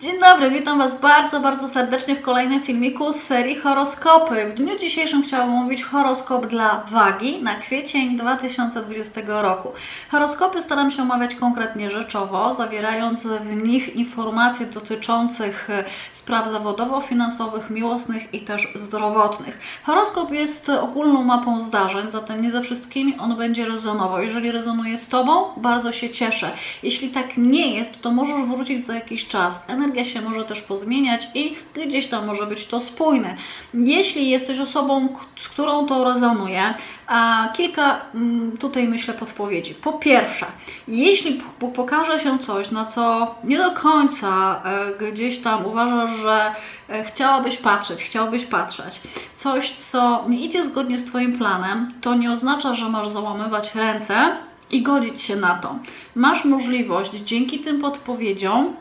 Dzień dobry, witam Was bardzo, bardzo serdecznie w kolejnym filmiku z serii Horoskopy. W dniu dzisiejszym chciałabym mówić horoskop dla wagi na kwiecień 2020 roku. Horoskopy staram się omawiać konkretnie rzeczowo, zawierając w nich informacje dotyczących e, spraw zawodowo-finansowych, miłosnych i też zdrowotnych. Horoskop jest ogólną mapą zdarzeń, zatem nie ze wszystkimi on będzie rezonował. Jeżeli rezonuje z Tobą, bardzo się cieszę. Jeśli tak nie jest, to możesz wrócić za jakiś czas. Się może też pozmieniać i gdzieś tam może być to spójne. Jeśli jesteś osobą, z którą to rezonuje, a kilka mm, tutaj myślę podpowiedzi. Po pierwsze, jeśli pokaże się coś, na co nie do końca e, gdzieś tam uważasz, że e, chciałabyś patrzeć, chciałbyś patrzeć, coś, co nie idzie zgodnie z Twoim planem, to nie oznacza, że masz załamywać ręce i godzić się na to. Masz możliwość dzięki tym podpowiedziom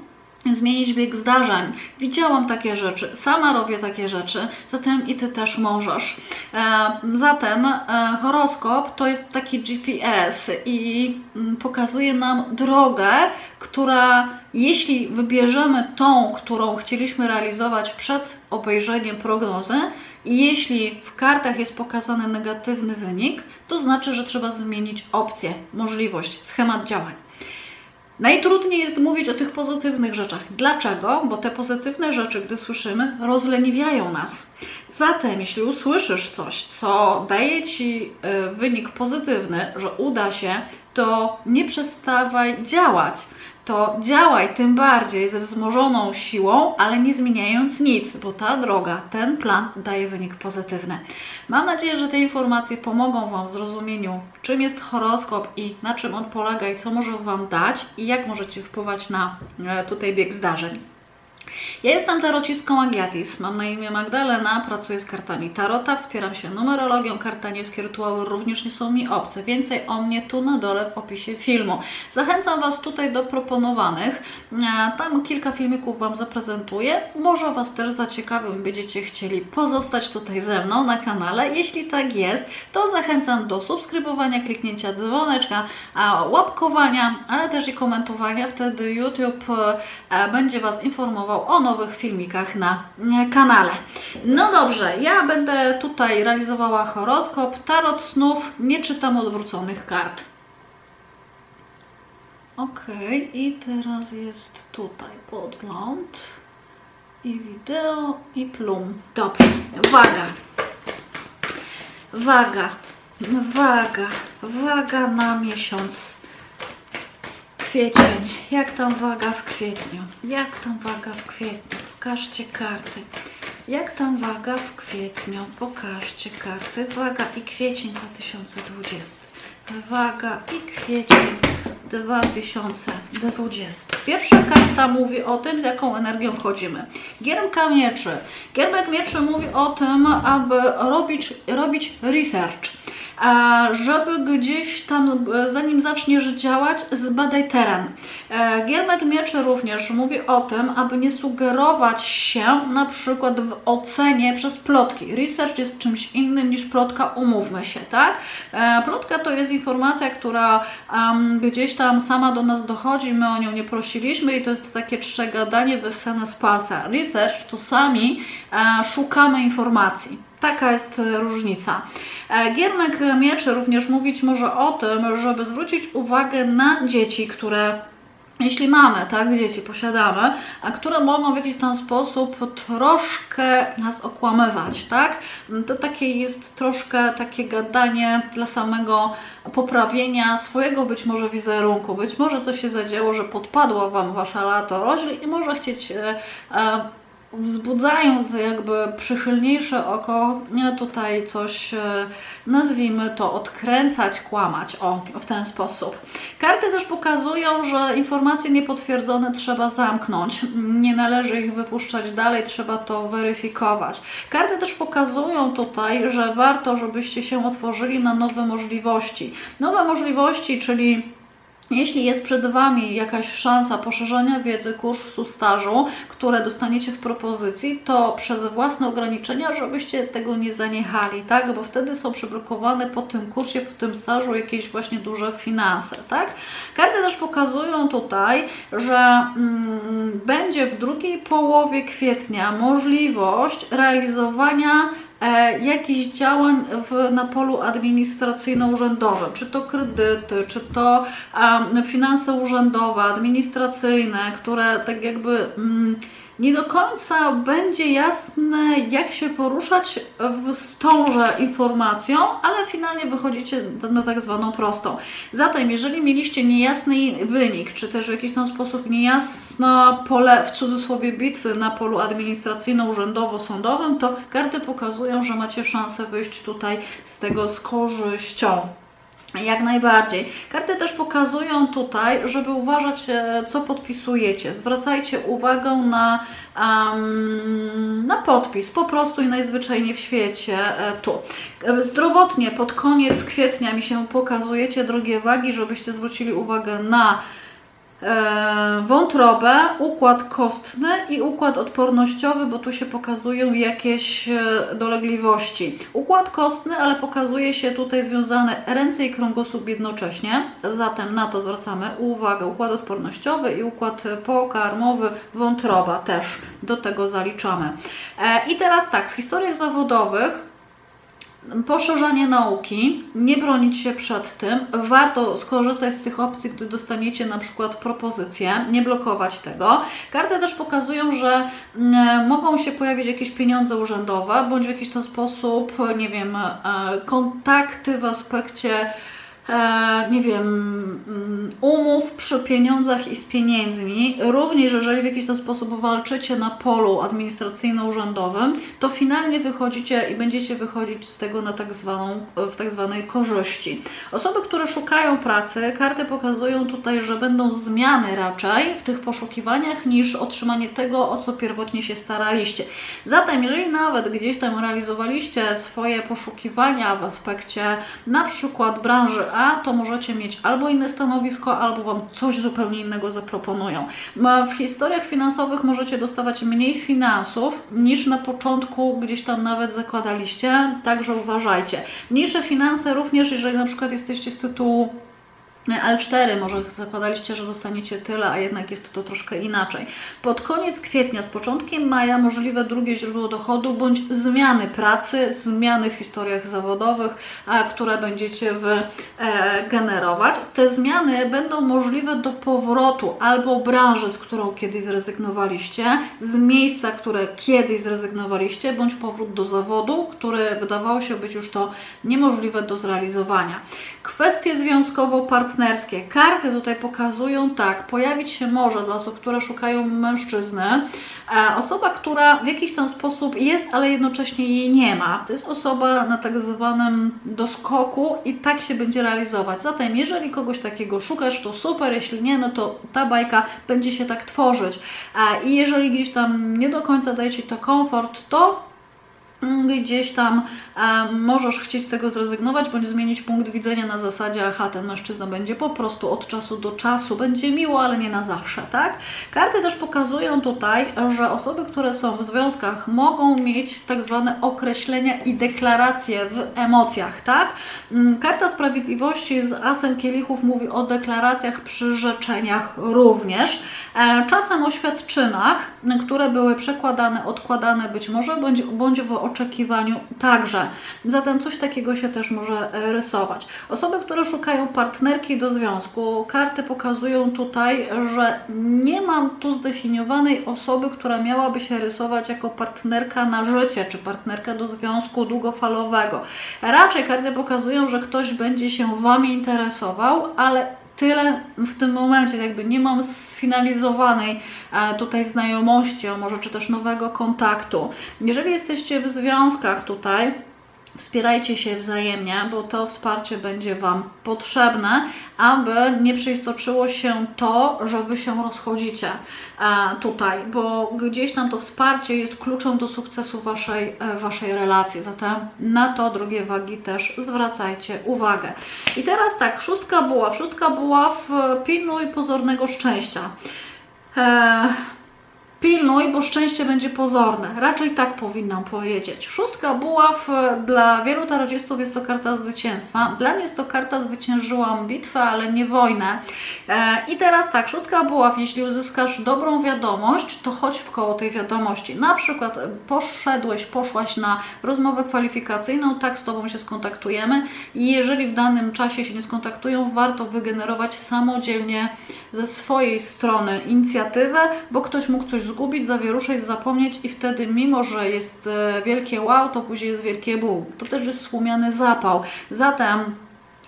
zmienić bieg zdarzeń. Widziałam takie rzeczy, sama robię takie rzeczy, zatem i Ty też możesz. E, zatem e, horoskop to jest taki GPS i mm, pokazuje nam drogę, która jeśli wybierzemy tą, którą chcieliśmy realizować przed obejrzeniem prognozy, i jeśli w kartach jest pokazany negatywny wynik, to znaczy, że trzeba zmienić opcję, możliwość, schemat działań. Najtrudniej jest mówić o tych pozytywnych rzeczach. Dlaczego? Bo te pozytywne rzeczy, gdy słyszymy, rozleniwiają nas. Zatem, jeśli usłyszysz coś, co daje ci e, wynik pozytywny, że uda się, to nie przestawaj działać. To działaj tym bardziej ze wzmożoną siłą, ale nie zmieniając nic, bo ta droga, ten plan daje wynik pozytywny. Mam nadzieję, że te informacje pomogą Wam w zrozumieniu, czym jest horoskop i na czym on polega i co może Wam dać i jak możecie wpływać na e, tutaj bieg zdarzeń. Ja jestem tarocistką Agiatis, mam na imię Magdalena, pracuję z kartami Tarota, wspieram się numerologią, karta niebieskie rytuały również nie są mi obce. Więcej o mnie tu na dole w opisie filmu. Zachęcam Was tutaj do proponowanych, E, tam kilka filmików Wam zaprezentuję. Może Was też zaciekawią i będziecie chcieli pozostać tutaj ze mną na kanale. Jeśli tak jest, to zachęcam do subskrybowania, kliknięcia dzwoneczka, łapkowania, ale też i komentowania. Wtedy YouTube e, będzie Was informował o nowych filmikach na e, kanale. No dobrze, ja będę tutaj realizowała horoskop, tarot snów, nie czytam odwróconych kart. Ok, i teraz jest tutaj podgląd i wideo i plum. Dobrze, waga. Waga, waga, waga na miesiąc kwiecień. Jak tam waga w kwietniu? Jak tam waga w kwietniu? Pokażcie karty. Jak tam waga w kwietniu? Pokażcie karty. Waga i kwiecień 2020. Waga i kwiecień 2020. Pierwsza karta mówi o tym, z jaką energią chodzimy. Giermka mieczy. Giermek mieczy mówi o tym, aby robić, robić research. Żeby gdzieś tam, e, zanim zaczniesz działać, zbadaj teren. E, Giermek Mieczy również mówi o tym, aby nie sugerować się na przykład w ocenie przez plotki. Research jest czymś innym niż plotka, umówmy się, tak? E, Plotka to jest informacja, która gdzieś tam sama do nas dochodzi, my o nią nie prosiliśmy i to jest takie trzegadanie wyssane z palca. Research to sami szukamy informacji. Taka jest e, różnica. E, Giermek Mieczy również mówić może o tym, żeby zwrócić uwagę na dzieci, które jeśli mamy, tak, dzieci posiadamy, a które mogą w jakiś tam sposób troszkę nas okłamywać, tak? To takie jest troszkę takie gadanie dla samego poprawienia swojego być może wizerunku. Być może coś się zadziało, że podpadło Wam Wasza latorośl i może chcieć e, wzbudzając jakby przychylniejsze oko, tutaj coś, e, nazwijmy to, odkręcać, kłamać, o, w ten sposób. Karty też pokazują, że informacje niepotwierdzone trzeba zamknąć, nie należy ich wypuszczać dalej, trzeba to weryfikować. Karty też pokazują tutaj, że warto, żebyście się otworzyli na nowe możliwości. Nowe możliwości, czyli Jeśli jest przed Wami jakaś szansa poszerzenia wiedzy kursu stażu, które dostaniecie w propozycji, to przez własne ograniczenia, żebyście tego nie zaniechali, tak? Bo wtedy są przyblokowane po tym kursie, po tym stażu jakieś właśnie duże finanse, tak? Karty też pokazują tutaj, że mm, będzie w drugiej połowie kwietnia możliwość realizowania jakichś działań w, na polu administracyjno-urzędowym, czy to kredyty, czy to finanse urzędowe, administracyjne, które tak jakby mm, nie do końca będzie jasne, jak się poruszać w stąże informacją, ale finalnie wychodzicie na tak zwaną prostą. Zatem, jeżeli mieliście niejasny wynik, czy też w jakiś tam sposób niejasne pole, w cudzysłowie, bitwy na polu administracyjno-urzędowo-sądowym, to karty pokazują, że macie szansę wyjść tutaj z tego z korzyścią. Jak najbardziej. Karty też pokazują tutaj, żeby uważać, e, co podpisujecie. Zwracajcie uwagę na, um, na podpis, po prostu i najzwyczajniej w świecie e, tu. E, Zdrowotnie pod koniec kwietnia mi się pokazujecie, drogie wagi, żebyście zwrócili uwagę na wątrobę, układ kostny i układ odpornościowy, bo tu się pokazują jakieś e, dolegliwości. Układ kostny, ale pokazuje się tutaj związane ręce i kręgosłup jednocześnie, zatem na to zwracamy uwagę. Układ odpornościowy i układ pokarmowy, wątroba też do tego zaliczamy. E, I teraz tak, w historiach zawodowych poszerzanie nauki, nie bronić się przed tym. Warto skorzystać z tych opcji, gdy dostaniecie na przykład propozycję, nie blokować tego. Karty też pokazują, że mm, mogą się pojawić jakieś pieniądze urzędowe, bądź w jakiś tam sposób, nie wiem, e, kontakty w aspekcie nie wiem, mm, umów przy pieniądzach i z pieniędzmi, również jeżeli w jakiś tam sposób walczycie na polu administracyjno-urzędowym, to finalnie wychodzicie i będziecie wychodzić z tego na tak zwaną, w tak zwanej korzyści. Osoby, które szukają pracy, karty pokazują tutaj, że będą zmiany raczej w tych poszukiwaniach niż otrzymanie tego, o co pierwotnie się staraliście. Zatem, jeżeli nawet gdzieś tam realizowaliście swoje poszukiwania w aspekcie na przykład branży A, to możecie mieć albo inne stanowisko, albo Wam coś zupełnie innego zaproponują. W historiach finansowych możecie dostawać mniej finansów niż na początku gdzieś tam nawet zakładaliście, także uważajcie. Mniejsze finanse również, jeżeli na przykład jesteście z tytułu L4 może zakładaliście, że dostaniecie tyle, a jednak jest to troszkę inaczej. Pod koniec kwietnia, z początkiem maja możliwe drugie źródło dochodu bądź zmiany pracy, zmiany w historiach zawodowych, a, które będziecie wy e. Te zmiany będą możliwe do powrotu albo branży, z którą kiedyś zrezygnowaliście, z miejsca, które kiedyś zrezygnowaliście, bądź powrót do zawodu, który wydawało się być już to niemożliwe do zrealizowania. Kwestie związkowo-partnerskie. Karty tutaj pokazują tak, pojawić się może dla osób, które szukają mężczyzny, e, osoba, która w jakiś tam sposób jest, ale jednocześnie jej nie ma. To jest osoba na tak zwanym doskoku i tak się będzie realizować. Zatem, jeżeli kogoś takiego szukasz, to super, jeśli nie, no to ta bajka będzie się tak tworzyć. E, I jeżeli gdzieś tam nie do końca daje Ci to komfort, to gdzieś tam możesz chcieć z tego zrezygnować, bądź zmienić punkt widzenia na zasadzie, aha, ten mężczyzna będzie po prostu od czasu do czasu, będzie miło, ale nie na zawsze, tak? Karty też pokazują tutaj, że osoby, które są w związkach mogą mieć tak zwane określenia i deklaracje w emocjach, tak? Mm, Karta Sprawiedliwości z Asem Kielichów mówi o deklaracjach, przyrzeczeniach również. E, Czasem oświadczynach, które były przekładane, odkładane być może, bądź, bądź w oczekiwaniu także. Zatem coś takiego się też może e, rysować. Osoby, które szukają partnerki do związku, karty pokazują tutaj, że nie mam tu zdefiniowanej osoby, która miałaby się rysować jako partnerka na życie, czy partnerka do związku długofalowego. Raczej karty pokazują, że ktoś będzie się Wami interesował, ale tyle w tym momencie, jakby nie mam sfinalizowanej e, tutaj znajomości, a może czy też nowego kontaktu. Jeżeli jesteście w związkach tutaj, Wspierajcie się wzajemnie, bo to wsparcie będzie Wam potrzebne, aby nie przeistoczyło się to, że Wy się rozchodzicie e, tutaj, bo gdzieś tam to wsparcie jest kluczem do sukcesu Waszej, e, waszej relacji. Zatem na to, drogie wagi, też zwracajcie uwagę. I teraz tak, szóstka buław. Szóstka buław, e, pilnuj pozornego szczęścia. E, Pilnuj, bo szczęście będzie pozorne. Raczej tak powinnam powiedzieć. Szóstka buław e, dla wielu tarodzistów jest to karta zwycięstwa. Dla mnie jest to karta zwyciężyłam bitwę, ale nie wojnę. E, I teraz tak, szóstka buław, jeśli uzyskasz dobrą wiadomość, to chodź w koło tej wiadomości. Na przykład e, poszedłeś, poszłaś na rozmowę kwalifikacyjną, tak z Tobą się skontaktujemy i jeżeli w danym czasie się nie skontaktują, warto wygenerować samodzielnie ze swojej strony inicjatywę, bo ktoś mógł coś zgubić, zawieruszać, zapomnieć i wtedy mimo, że jest e, wielkie wow, to później jest wielkie bu. To też jest słomiany zapał. Zatem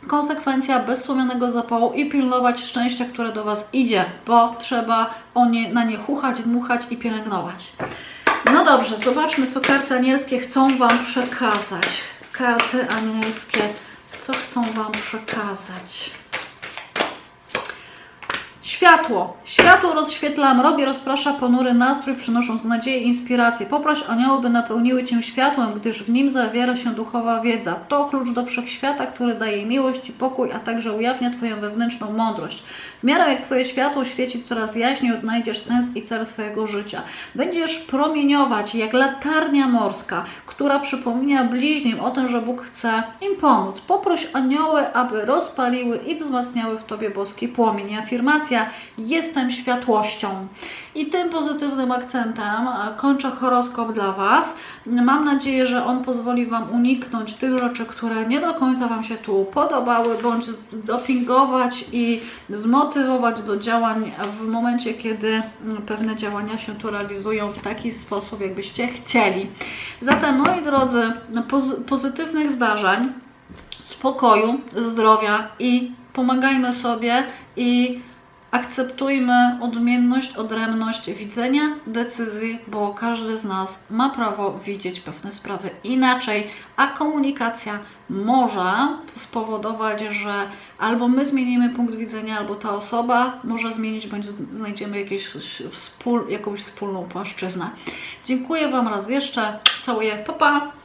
konsekwencja bez słomianego zapału i pilnować szczęścia, które do Was idzie, bo trzeba o nie, na nie chuchać, dmuchać i pielęgnować. No dobrze, zobaczmy, co karty anielskie chcą Wam przekazać. Karty anielskie, co chcą Wam przekazać? Światło. Światło rozświetla mrok i rozprasza ponury nastrój, przynosząc nadzieję i inspirację. Poproś anioły, by napełniły Cię światłem, gdyż w nim zawiera się duchowa wiedza. To klucz do wszechświata, który daje miłość i pokój, a także ujawnia Twoją wewnętrzną mądrość. W miarę jak Twoje światło świeci coraz jaśniej, odnajdziesz sens i cel swojego życia. Będziesz promieniować jak latarnia morska, która przypomina bliźnim o tym, że Bóg chce im pomóc. Poproś anioły, aby rozpaliły i wzmacniały w Tobie boski płomień. I Jestem światłością. I tym pozytywnym akcentem e, kończę horoskop dla Was. Mam nadzieję, że on pozwoli Wam uniknąć tych rzeczy, które nie do końca Wam się tu podobały, bądź dopingować i zmotywować do działań w momencie, kiedy mm, pewne działania się tu realizują w taki sposób, jakbyście chcieli. Zatem, moi drodzy, poz- pozytywnych zdarzeń, spokoju, zdrowia i pomagajmy sobie i akceptujmy odmienność, odrębność widzenia decyzji, bo każdy z nas ma prawo widzieć pewne sprawy inaczej, a komunikacja może spowodować, że albo my zmienimy punkt widzenia, albo ta osoba może zmienić, bądź znajdziemy jakieś wspól, jakąś wspólną płaszczyznę. Dziękuję Wam raz jeszcze. Całuję. Pa, pa!